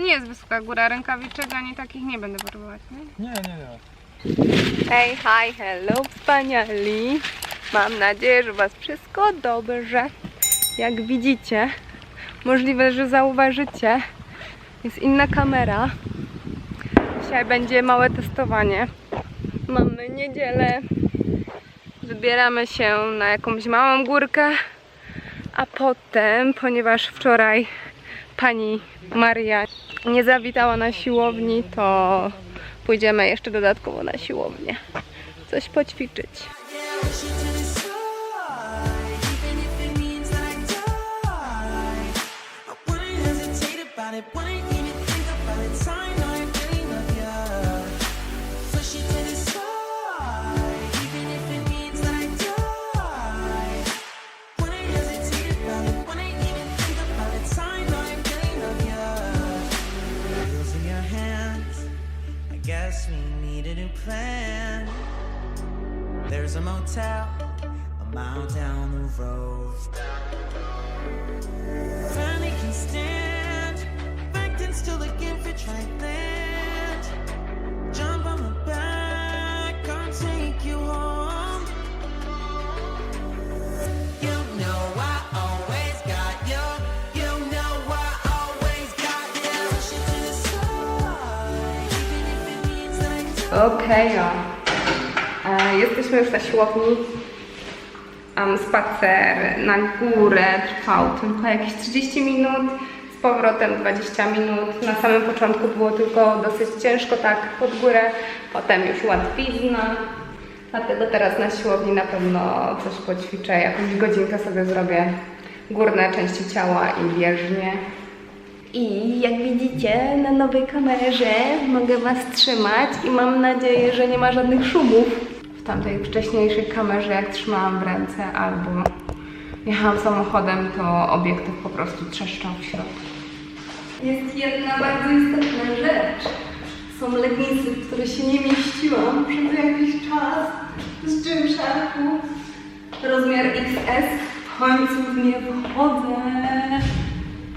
nie jest wysoka góra, rękawiczek ani takich nie będę potrzebować, nie? Nie, nie, nie. Hej, hi, hello, wspaniali. Mam nadzieję, że Was wszystko dobrze. Jak widzicie, możliwe, że zauważycie, jest inna kamera. Dzisiaj będzie małe testowanie. Mamy niedzielę. Wybieramy się na jakąś małą górkę, a potem, ponieważ wczoraj pani Maria nie zawitała na siłowni, to pójdziemy jeszcze dodatkowo na siłownię. Coś poćwiczyć. Guess we need a new plan. There's a motel a mile down the road. Finally can stand, back and still looking for land. Okej, e, jesteśmy już na siłowni. Spacer na górę trwał tylko jakieś 30 minut, z powrotem 20 minut. Na samym początku było tylko dosyć ciężko tak pod górę, potem już łatwizna. Dlatego teraz na siłowni na pewno coś poćwiczę, jakąś godzinkę sobie zrobię górne części ciała i bieżnie. I jak widzicie na nowej kamerze mogę Was trzymać i mam nadzieję, że nie ma żadnych szumów. W tamtej wcześniejszej kamerze jak trzymałam w ręce albo jechałam samochodem, to obiektyw po prostu trzeszczał w środku. Jest jedna bardzo istotna rzecz. Są leginsy, w które się nie mieściłam przez jakiś czas z Gymsharku. Rozmiar XS. W końcu w nie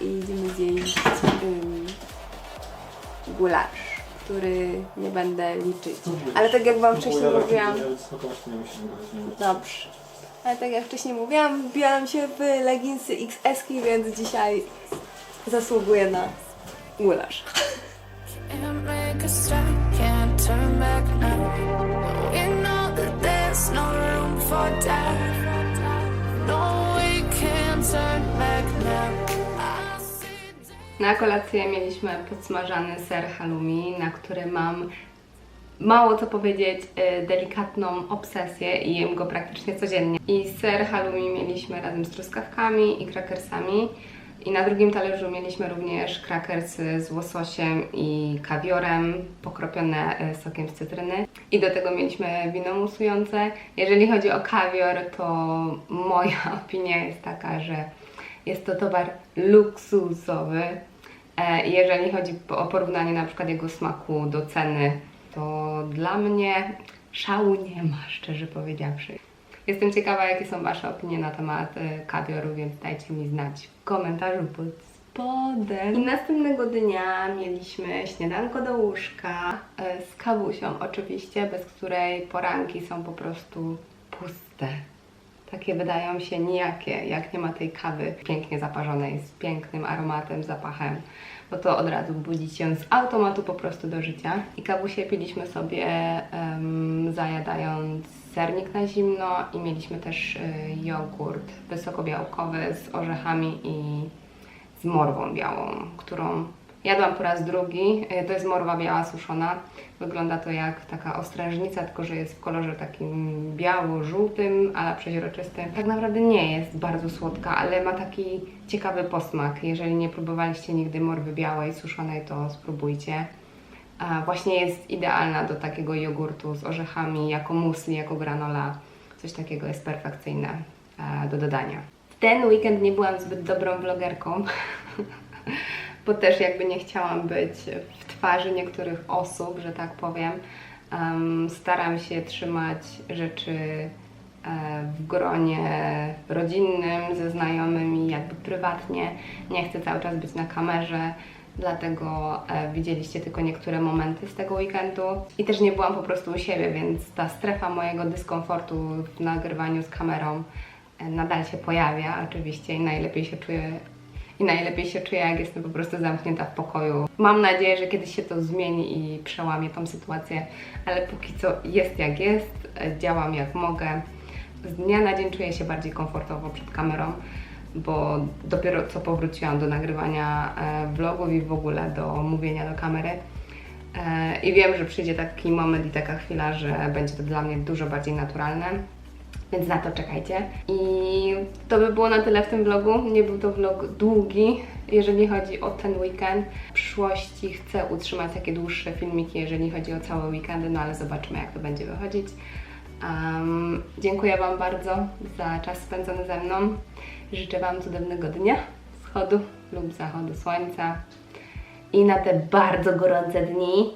i idziemy zjeść ym, gulasz, który nie będę liczyć. Ale tak jak Wam wcześniej mówiłam, Dobrze. Ale tak jak wcześniej mówiłam, wbijałam się w leginsy XS, więc dzisiaj zasługuję na gulasz. Na kolację mieliśmy podsmażany ser halloumi, na który mam mało co powiedzieć, y, delikatną obsesję i jem go praktycznie codziennie. I ser halloumi mieliśmy razem z truskawkami i krakersami. I na drugim talerzu mieliśmy również krakersy z łososiem i kawiorem, pokropione y, sokiem z cytryny. I do tego mieliśmy wino musujące. Jeżeli chodzi o kawior, to moja opinia jest taka, że jest to towar luksusowy. E, Jeżeli chodzi o porównanie na przykład jego smaku do ceny, to dla mnie szału nie ma, szczerze powiedziawszy. Jestem ciekawa, jakie są Wasze opinie na temat e, kawioru, więc dajcie mi znać w komentarzu pod spodem. I następnego dnia mieliśmy śniadanko do łóżka e, z kawusią oczywiście, bez której poranki są po prostu puste. Takie wydają się nijakie, jak nie ma tej kawy pięknie zaparzonej, z pięknym aromatem, zapachem, bo to od razu budzi się z automatu po prostu do życia. I kawusie piliśmy sobie em, zajadając sernik na zimno i mieliśmy też y, jogurt wysokobiałkowy z orzechami i z morwą białą, którą jadłam po raz drugi. Y, To jest morwa biała suszona. Wygląda to jak taka ostrężnica, tylko że jest w kolorze takim biało-żółtym, ale przeźroczystym. Tak naprawdę nie jest bardzo słodka, ale ma taki ciekawy posmak. Jeżeli nie próbowaliście nigdy morwy białej suszonej, to spróbujcie. A właśnie jest idealna do takiego jogurtu z orzechami, jako musli, jako granola. Coś takiego jest perfekcyjne e, do dodania. W ten weekend nie byłam zbyt dobrą vlogerką, bo też jakby nie chciałam być w twarzy niektórych osób, że tak powiem. Em, staram się trzymać rzeczy e, w gronie rodzinnym, ze znajomymi, jakby prywatnie. Nie chcę cały czas być na kamerze, dlatego e, widzieliście tylko niektóre momenty z tego weekendu. I też nie byłam po prostu u siebie, więc ta strefa mojego dyskomfortu w nagrywaniu z kamerą e, nadal się pojawia oczywiście i najlepiej się czuję i najlepiej się czuję, jak jestem po prostu zamknięta w pokoju. Mam nadzieję, że kiedyś się to zmieni i przełamie tą sytuację, ale póki co jest jak jest, działam jak mogę. Z dnia na dzień czuję się bardziej komfortowo przed kamerą, bo dopiero co powróciłam do nagrywania e, vlogów i w ogóle do mówienia do kamery. E, I wiem, że przyjdzie taki moment i taka chwila, że będzie to dla mnie dużo bardziej naturalne. Więc na to czekajcie. I to by było na tyle w tym vlogu. Nie był to vlog długi, jeżeli chodzi o ten weekend. W przyszłości chcę utrzymać takie dłuższe filmiki, jeżeli chodzi o całe weekendy, no ale zobaczymy, jak to będzie wychodzić. Um, dziękuję Wam bardzo za czas spędzony ze mną. Życzę Wam cudownego dnia, wschodu lub zachodu słońca. I na te bardzo gorące dni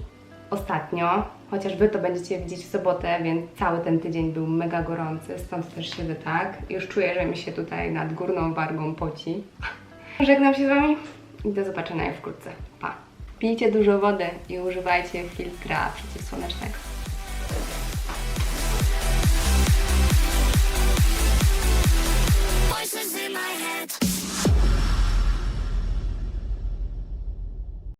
ostatnio, chociaż Wy to będziecie widzieć w sobotę, więc cały ten tydzień był mega gorący, stąd też siedzę tak. Już czuję, że mi się tutaj nad górną wargą poci. Żegnam się z Wami i do zobaczenia już wkrótce. Pa! Pijcie dużo wody i używajcie filtra przeciwsłonecznego. Voices in my head.